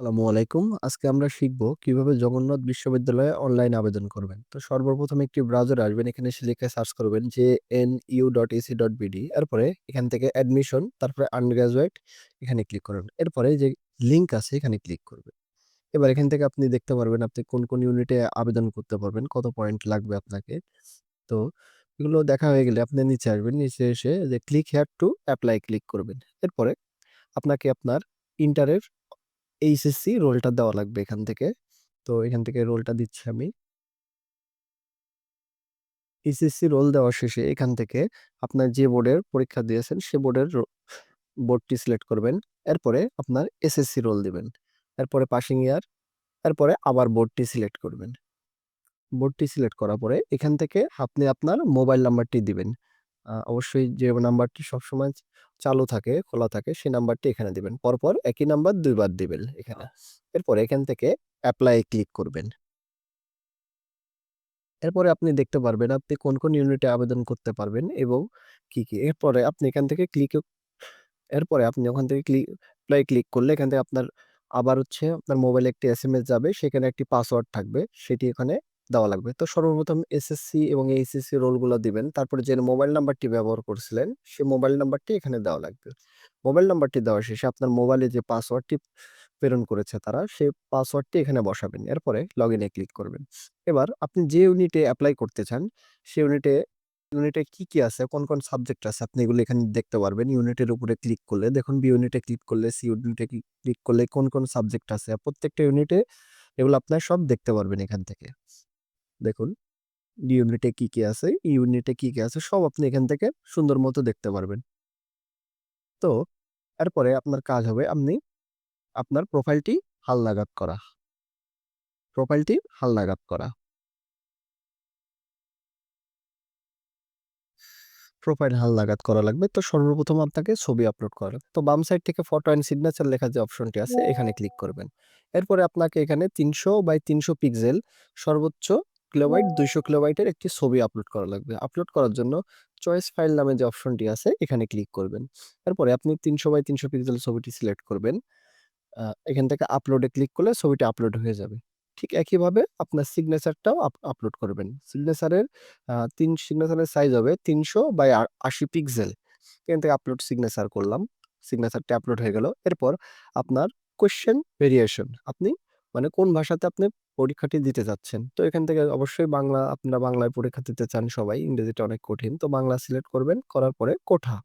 আসসালামু আলাইকুম। আজকে আমরা শিখব কীভাবে জগন্নাথ বিশ্ববিদ্যালয়ে অনলাইন আবেদন করবেন। তো সর্বপ্রথম একটি ব্রাউজার আসবেন। এখানে এসে লিখে সার্চ করবেন jnu.ac.bd এরপরে এখান থেকে অ্যাডমিশন তারপরে আন্ডারগ্র্যাজুয়েট এখানে ক্লিক করবেন। এরপরে যে লিঙ্ক আছে এখানে ক্লিক করবেন। এবার এখান থেকে আপনি দেখতে পারবেন আপনি কোন, কোন ইউনিটে আবেদন করতে পারবেন, কত পয়েন্ট লাগবে আপনাকে। তো এগুলো দেখা হয়ে গেলে আপনি নিচে আসবেন। নিচে এসে যে click here to apply click করবেন। এরপরে আপনাকে আপনার ইন্টারের এইচএসসি রোলটা দেওয়া লাগবে এখান থেকে। তো এখান থেকে রোলটা দিচ্ছি আমি। এইচএসসি রোল দেওয়া শেষে এখান থেকে আপনার যে বোর্ডের পরীক্ষা দিয়েছেন সে বোর্ডের বোর্ডটি সিলেক্ট করবেন। এরপরে আপনার এসএসসি রোল দিবেন। এরপরে পাসিং ইয়ার, এরপরে আবার বোর্ডটি সিলেক্ট করবেন। বোর্ডটি সিলেক্ট করার পরে এখান থেকে আপনি আপনার মোবাইল নাম্বারটি দিবেন। আ অবশ্যই যে নাম্বারটি সবসময় চালু থাকে, খোলা থাকে সেই নাম্বারটি এখানে দিবেন। পরপর একই নাম্বার ২ বার দিবেন এখানে। এরপরে এখান থেকে এপ্লাই ক্লিক করবেন। এরপরে আপনি দেখতে পারবেন আপনি কোন, কোন ইউনিটে আবেদন করতে পারবেন এবং কি, কি। এরপরে আপনি এখান থেকে ক্লিক এরপরে আপনি ওখান থেকে ক্লিক অ্যাপ্লাই ক্লিক করলে এখান থেকে আপনার আবার হচ্ছে আপনার মোবাইলে একটি এসএমএস যাবে। সেখানে একটি পাসওয়ার্ড থাকবে। সেটি এখানে দেওয়া লাগবে। তো সর্বপ্রথম এসএসসি এবং এইচএসসি রোলগুলো দিবেন। তারপরে যে মোবাইল নাম্বারটি ব্যবহার করছিলেন সে মোবাইল নাম্বারটি এখানে দেওয়া লাগবে। মোবাইল নাম্বারটি দেওয়া শেষে আপনার মোবাইলে যে পাসওয়ার্ডটি প্রেরণ করেছে তারা সেই পাসওয়ার্ডটি এখানে বসাবেন। এরপরে লগ ইনে ক্লিক করবেন। এবার আপনি যে ইউনিটে অ্যাপ্লাই করতে চান সে ইউনিটে ইউনিটে কি, কি আছে, কোন, কোন সাবজেক্ট আছে আপনি এগুলো এখানে দেখতে পারবেন। ইউনিটের উপরে ক্লিক করলে দেখুন বি ইউনিটে ক্লিক করলে, সি ইউনিটে ক্লিক করলে কোন, কোন সাবজেক্ট আছে। প্রত্যেকটা ইউনিটে এগুলো আপনার সব দেখতে পারবেন এখান থেকে। দেখুন ইউনিটে কি, কি আছে, ইউনিটে কি, কি আছে সব আপনি এখান থেকে সুন্দর মতো দেখতে পারবেন। তো এরপরে আপনার কাজ হবে আপনি আপনার প্রোফাইলটি হালনাগাদ করা। প্রোফাইলটি হালনাগাদ করা। প্রোফাইল হালনাগাদ করা লাগবে। তো সর্বপ্রথম আপনাকে ছবি আপলোড করা লাগবে। তো বাম সাইড থেকে ফটো অ্যান্ড সিগনেচার লেখা যে অপশনটি আছে এখানে ক্লিক করবেন। এরপরে আপনাকে এখানে ৩০০ বাই ৩০০ পিক্সেল সর্বোচ্চ কিলোবাইট ২০০ কিলোবাইটের একটি ছবি আপলোড করা লাগবে। আপলোড করার জন্য চয়েস ফাইল নামে যে অপশনটি আছে এখানে ক্লিক করবেন। এরপরে আপনি ৩০০ বাই ৩০০ পিক্সেল ছবিটি সিলেক্ট করবেন। এখান থেকে আপলোডে ক্লিক করলে ছবিটি আপলোড হয়ে যাবে। ঠিক একইভাবে আপনার সিগনেচারটাও আপ আপলোড করবেন। সিগনেচারের তিন সিগনেচারের সাইজ হবে ৩০০ বাই আশি পিক্সেল। এখান থেকে আপলোড সিগনেচার করলাম। সিগনেচারটি আপলোড হয়ে গেল। এরপর আপনার কোয়েশ্চেন ভেরিয়েশন আপনি মানে কোন ভাষাতে আপনি পরীক্ষাটি দিতে চাচ্ছেন। তো এখান থেকে অবশ্যই বাংলা, আপনারা বাংলায় পরীক্ষা দিতে চান সবাই। ইংরেজিটা অনেক কঠিন। তো বাংলা সিলেক্ট করবেন। করার পরে কোঠা।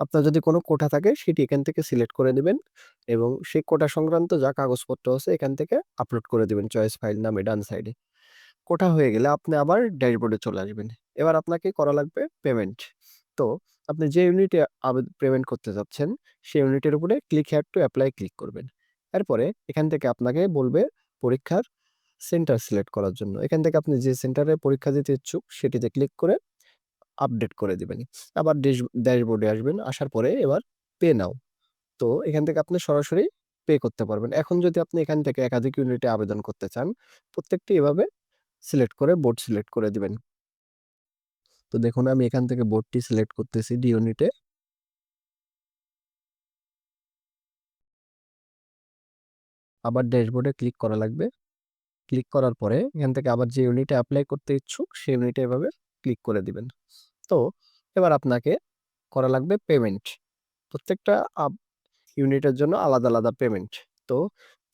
আপনার যদি কোনো কোঠা থাকে, সেটি এখান থেকে সিলেক্ট করে দিবেন এবং সেই কোঠা সংক্রান্ত যা কাগজপত্র আছে, এখান থেকে আপলোড করে দিবেন চয়েস ফাইল নামে ডান সাইডে। কোঠা হয়ে গেলে আপনি আবার ড্যাশবোর্ডে চলে আসবেন। এবার আপনাকে করা লাগবে পেমেন্ট। তো আপনি যে ইউনিটে আবেদ পেমেন্ট করতে যাচ্ছেন সেই ইউনিটের উপরে click here to apply click করবেন। এরপরে এখান থেকে আপনাকে বলবে পরীক্ষার সেন্টার সিলেক্ট করার জন্য। এখান থেকে আপনি যে সেন্টারে পরীক্ষা দিতে ইচ্ছুক, সেটিতে ক্লিক করে আপডেট করে দেবেন আবার ডেশ ড্যাশবোর্ডে আসবেন। আসার পরে এবার পে নাও। তো এখান থেকে আপনি সরাসরি পে করতে পারবেন। এখন যদি আপনি এখান থেকে একাধিক ইউনিটে আবেদন করতে চান, প্রত্যেকটি এভাবে সিলেক্ট করে বোর্ড সিলেক্ট করে দিবেন। তো দেখুন, আমি এখান থেকে বোর্ডটি সিলেক্ট করতেছি ডি ইউনিটে। আবার ড্যাশবোর্ডে ক্লিক করা লাগবে। ক্লিক করার পরে এখান থেকে আবার যে ইউনিটে অ্যাপ্লাই করতে ইচ্ছুক সেই ইউনিটে এভাবে ক্লিক করে দিবেন। তো এবার আপনাকে করা লাগবে পেমেন্ট। প্রত্যেকটা ইউনিটের জন্য আলাদা, আলাদা পেমেন্ট। তো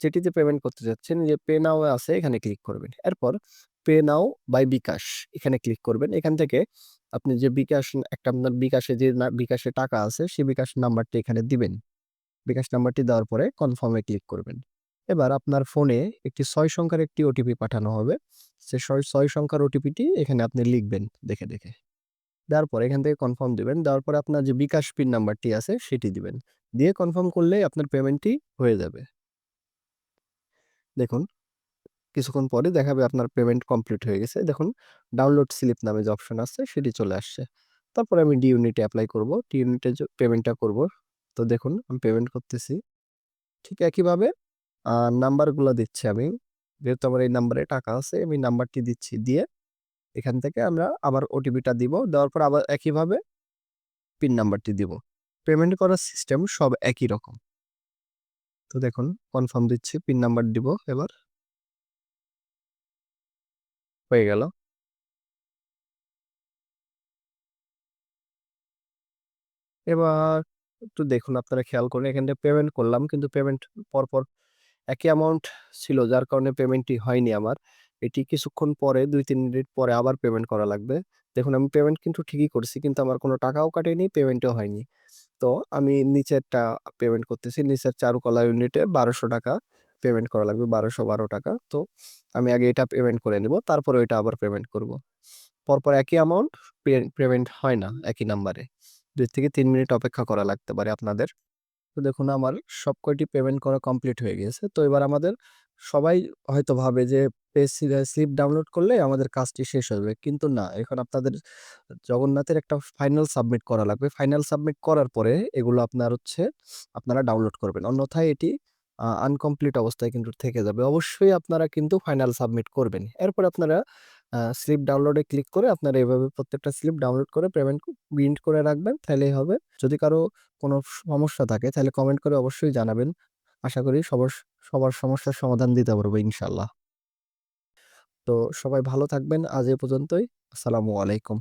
যেটিতে পেমেন্ট করতে যাচ্ছেন যে পে নাও আছে এখানে ক্লিক করবেন। এরপর পে নাও বাই বিকাশ এখানে ক্লিক করবেন। এখান থেকে আপনি যে বিকাশ একটা আপনার বিকাশে যে বিকাশে টাকা আছে সেই বিকাশ নাম্বারটি এখানে দিবেন। বিকাশ নাম্বারটি দেওয়ার পরে কনফার্মে ক্লিক করবেন। এবার আপনার ফোনে একটি ছয় সংখ্যার একটি ওটিপি পাঠানো হবে। সে ছয় ৬ সংখ্যার ওটিপিটি এখানে আপনি লিখবেন দেখে, দেখে। দেওয়ার পরে এখান থেকে কনফার্ম দিবেন। দেওয়ার পরে আপনার যে বিকাশ পিন নাম্বারটি আছে সেটি দিবেন। দিয়ে কনফার্ম করলে আপনার পেমেন্টটি হয়ে যাবে। দেখুন কিছুক্ষণ পরে দেখাবে আপনার পেমেন্ট কমপ্লিট হয়ে গেছে। দেখুন ডাউনলোড স্লিপ নামে যে অপশন আছে সেটি চলে আসছে। তারপরে আমি ডি ইউনিটে অ্যাপ্লাই করব। ডি ইউনিটে পেমেন্টটা করব। তো দেখুন আমি পেমেন্ট করতেছি। ঠিক একইভাবে নাম্বারগুলা দিচ্ছি আমি। যেহেতু আমার এই নাম্বারে টাকা আছে, আমি নাম্বারটি দিচ্ছি। দিয়ে এখান থেকে আমরা আবার ওটিপিটা দিব। দেওয়ার পর আবার একইভাবে পিন নাম্বারটি দিব। পেমেন্ট করার সিস্টেম সব একই রকম। তো দেখুন কনফার্ম দিচ্ছি পিন নাম্বার দিব এবার হয়ে গেল এবার একটু দেখুন, আপনারা খেয়াল করুন, এখানে পেমেন্ট করলাম, কিন্তু পেমেন্ট পরপর একই অ্যামাউন্ট ছিল, যার কারণে পেমেন্টটি হয়নি আমার। এটি কিছুক্ষণ পরে, দুই, তিন মিনিট পরে আবার পেমেন্ট করা লাগবে। দেখুন, আমি পেমেন্ট কিন্তু ঠিকই করছি, কিন্তু আমার কোনো টাকাও কাটেনি পেমেন্টও হয়নি। তো আমি নিচেরটা পেমেন্ট করতেছি, নিচের চারুকলা ইউনিটে বারোশো টাকা পেমেন্ট করা লাগবে, বারোশো বারো টাকা। তো আমি আগে এটা পেমেন্ট করে নেব, তারপরে ওইটা আবার পেমেন্ট করব। পরপর একই অ্যামাউন্ট পেমেন্ট হয় না, একই নাম্বারে দুই থেকে তিন মিনিট অপেক্ষা করা লাগতে পারে আপনাদের। তো দেখুন আমার সব কয়টি পেমেন্ট করা কমপ্লিট হয়ে গিয়েছে। তো এবার আমাদের সবাই হয়তো ভাবে যে পে স্লিপ ডাউনলোড করলে আমাদের কাজটি শেষ হবে কিন্তু না, এখন আপনাদের জগন্নাথের একটা ফাইনাল সাবমিট করা লাগবে। ফাইনাল সাবমিট করার পরে এগুলো আপনার হচ্ছে, আপনারা ডাউনলোড করবেন। অন্যথায় এটি আনকমপ্লিট অবস্থায় কিন্তু থেকে যাবে। অবশ্যই আপনারা কিন্তু ফাইনাল সাবমিট করবেন। এরপর আপনারা স্লিপ ডাউনলোডে ক্লিক করে আপনারা এভাবে প্রত্যেকটা স্লিপ ডাউনলোড করে পেমেন্ট প্রিন্ট করে রাখবেন তাহলেই হবে। যদি কারও কোনো সমস্যা থাকে তাহলে কমেন্ট করে অবশ্যই জানাবেন। আশা করি সবার সবার সমস্যার সমাধান দিতে পারব ইনশাল্লাহ। তো সবাই ভালো থাকবেন, আজ এ পর্যন্তই। আসসালামু আলাইকুম।